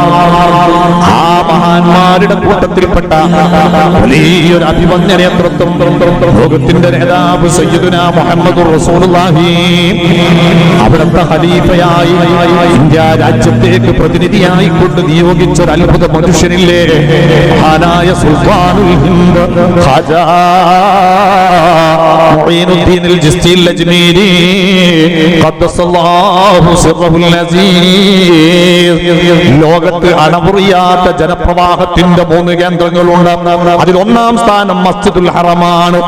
அ മഹാന്മാരുടെ കൂട്ടത്തിൽപ്പെട്ട വലിയൊരു അഭിമന്യ നേതൃത്വം ലോകത്തിന്റെ നേതാവ് സയ്യിദുന മുഹമ്മദ് റസൂലുള്ളാഹി. അവിടുത്തെ ഖലീഫയായി ഇന്ത്യ രാജ്യത്തേക്ക് പ്രതിനിധിയായി കൊണ്ട് നിയോഗിച്ച ഒരു അത്ഭുത മനുഷ്യനില്ലേ? മഹാനായ സുൽത്താനുൽ ഹിന്ദ് ഖാജാ മുഈനുദ്ദീൻ ജിസ്തി ലജ്മീരി ഖദ്ദസല്ലാഹു സിർറഹുൽ അസീസ്. ലോകത്ത് അണമുറിയാത്ത ജനപ്രവാഹത്തിന്റെ മൂന്ന് കേന്ദ്രങ്ങളുണ്ട്. അതിൽ ഒന്നാം സ്ഥാനം മസ്ജിദുൽ ഹറമാണ്.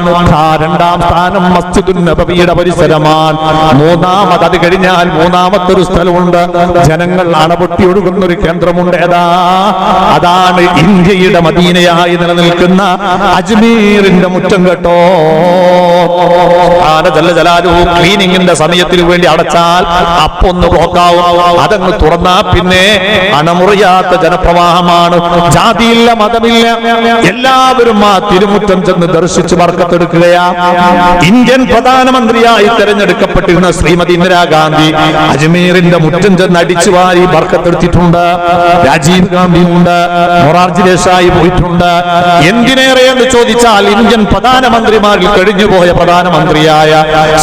രണ്ടാം സ്ഥാനം മസ്ജിദുൽ നബവിയുടെ പരിസരമാണ്. മൂന്നാമത് അത് കഴിഞ്ഞാൽ മൂന്നാമത്തെ ഒരു സ്ഥലമുണ്ട്. ജനങ്ങൾ അണപൊട്ടി ഒഴുകുന്ന ഒരു കേന്ദ്രമുണ്ട്. ഏതാ? അതാണ് ഇന്ത്യയുടെ മദീനയായി നിലനിൽക്കുന്ന അജ്മീറിന്റെ മുറ്റം കേട്ടോ. ക്ലീനിങ്ങിന്റെ സമയത്തിന് വേണ്ടി അടച്ചാൽ അപ്പൊന്ന് ബ്ലോക്കാവും അതങ്ങ് തുറന്നാ പിന്നെ അണമുറിയാത്ത ജനപ്രവാഹമാണ്. ജാതിയില്ല മതമില്ല. എല്ലാവരും ആ തിരുമുറ്റം ചെന്ന് ദർശിച്ച് വർക്കത്തെടുക്കുകയാ ഇന്ത്യൻ പ്രധാനമന്ത്രിയായി തെരഞ്ഞെടുക്കപ്പെട്ടിരുന്ന ശ്രീമതി ഇന്ദിരാഗാന്ധി അജ്മീറിന്റെ മുറ്റം ചെന്ന് അടിച്ചു വാരി വർക്കത്തെടുത്തിട്ടുണ്ട് രാജീവ് ഗാന്ധി ഉണ്ട് മൊറാർജി ദേശായി പോയിട്ടുണ്ട്. എന്തിനേറെ എന്ന് ചോദിച്ചാൽ ഇന്ത്യൻ പ്രധാനമന്ത്രിമാരിൽ കഴിഞ്ഞുപോയ പ്രധാനമന്ത്രിയായ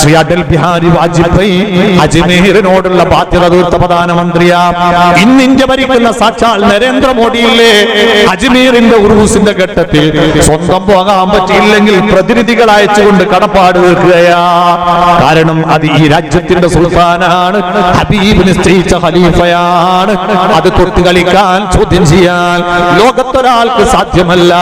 ശ്രീ അടൽ ബിഹാരി വാജ്പേയി അജ്മീറിനോടുള്ള ബാധ്യത തീർത്ത പ്രധാനമന്ത്രിയാ. ഇന്ന് ഇന്ത്യ ഭരിക്കുന്ന സാക്ഷാൽ നരേന്ദ്രമോദിയില്ലേ? അജ്മീറിന്റെ ഉറൂസിന്റെ ഘട്ടത്തിൽ സ്വന്തം പോകാൻ പറ്റിയില്ലെങ്കിൽ പ്രതിനിധികൾ അയച്ചുകൊണ്ട് കടപ്പാട് തീർക്കുകയാ കാരണം അത് ഈ രാജ്യത്തിന്റെ സുൽത്താനാണ് ഹബീബ് നിശ്ചയിച്ച ഖലീഫയാണ്. അത് തൊട്ട് കളിക്കാൻ ചോദ്യം ചെയ്യാൻ ലോകത്തൊരാൾക്ക് സാധ്യമല്ല.